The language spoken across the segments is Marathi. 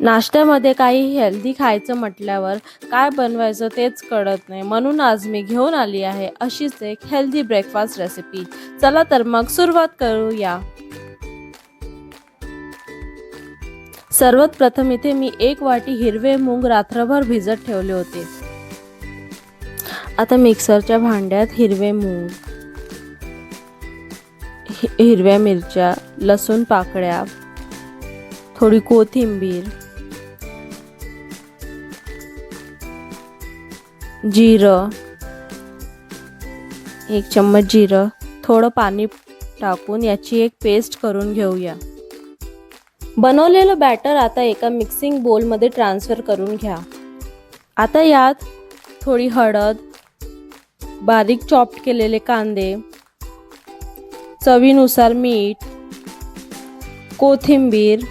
नाश्त्यामध्ये काही हेल्दी खायचं म्हटल्यावर काय बनवायचं तेच कळत नाही. म्हणून आज मी घेऊन आली आहे अशीच एक हेल्दी ब्रेकफास्ट रेसिपी चला तर मग सुरुवात करूया. सर्वात प्रथम इथे मी एक वाटी हिरवे मूग रात्रभर भिजत ठेवले होते. आता मिक्सरच्या भांड्यात हिरवे मूग हि- हिरव्या मिरच्या लसूण पाकळ्या थोडी कोथिंबीर जिरं एक चम्मच जिरं थोडं पाणी टाकून याची एक पेस्ट करून घेऊया. बनवलेलं बॅटर आता एका मिक्सिंग बोलमध्ये ट्रान्सफर करून घ्या. आता यात थोडी हळद बारीक चॉप्ट केलेले कांदे चवीनुसार मीठ कोथिंबीर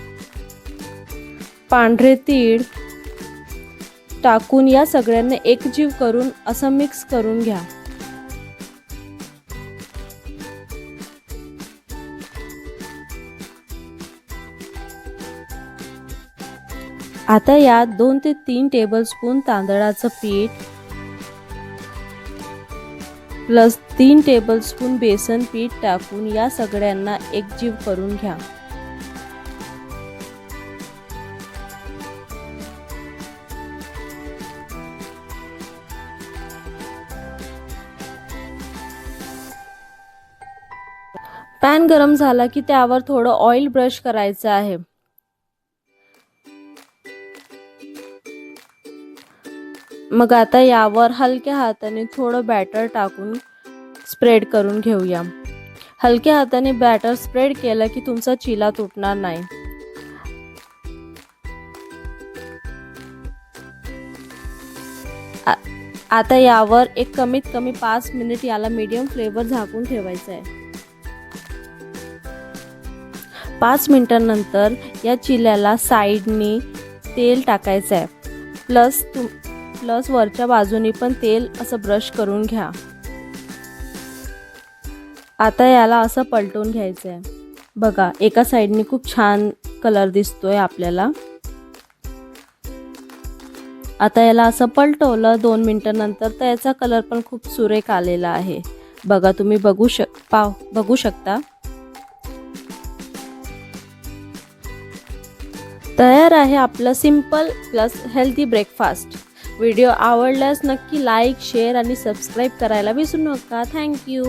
पांढरे तीळ टाकून या सगळ्यांना एकजीव करून असं मिक्स करून घ्या. आता यात दोन ते तीन टेबलस्पून तांदळाचं पीठ प्लस तीन टेबलस्पून बेसन पीठ टाकून या सगळ्यांना एकजीव करून घ्या. पॅन गरम झाला की त्यावर थोडं ऑइल ब्रश करायचं आहे. मग आता यावर हलक्या हाताने थोडं बॅटर टाकून स्प्रेड करून घेऊया. हलक्या हाताने बॅटर स्प्रेड केलं की तुमचा चिला तुटणार नाही. आ- आता यावर एक कमीत कमी पाच मिनिट याला मीडियम फ्लेवर झाकून ठेवायचं आहे पाच मिनटानंतर या चिल्याला साईडनी तेल टाकायचं आहे प्लस तुम प्लस वरच्या बाजूनी पण तेल असं ब्रश करून घ्या. आता याला असं पलटून घ्यायचं आहे बघा एका साईडनी खूप छान कलर दिसतोय आपल्याला. आता याला असं पलटवलं दोन मिनटानंतर तर याचा कलर पण खूप सुरेख आलेला आहे. बघा तुम्ही बघू शक पाव बघू शकता. तयार आहे आपलं simple plus healthy breakfast. Video आवडल्यास नक्की लाईक शेअर आणि सबस्क्राईब करायला विसरू नका. थँक्यू